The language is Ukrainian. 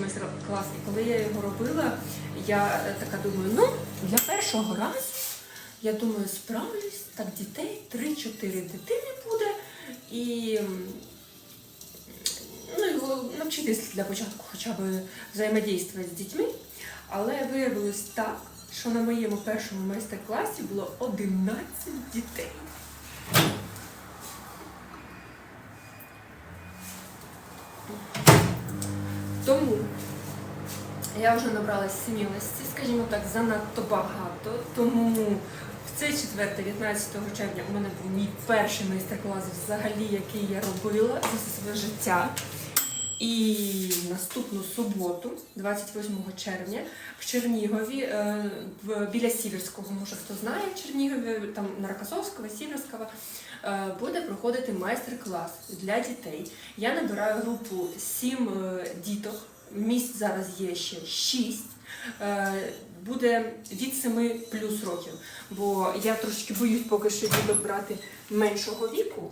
майстер-клас. І коли я його робила, я е, така думаю, ну, для першого разу, я думаю, справлюсь, так дітей, 3-4 дитини буде. І ну, його навчитись для початку хоча б взаємодійствувати з дітьми. Але виявилось так, що на моєму першому майстер-класі було 11 дітей. Тому я вже набралась смілості, скажімо так, занадто багато. Тому в цей четвер, 19 червня, у мене був мій перший майстер-клас взагалі, який я робила за своє життя. І наступну суботу, 28 червня, в Чернігові, е, біля Сіверського, може хто знає, в Чернігові, там на Рокосовського, Сіверського, е, буде проходити майстер-клас для дітей. Я набираю групу 7 е, діток. Місць зараз є ще 6. Е, Буде від 7 плюс років, бо я трошки боюсь поки що діток брати меншого віку,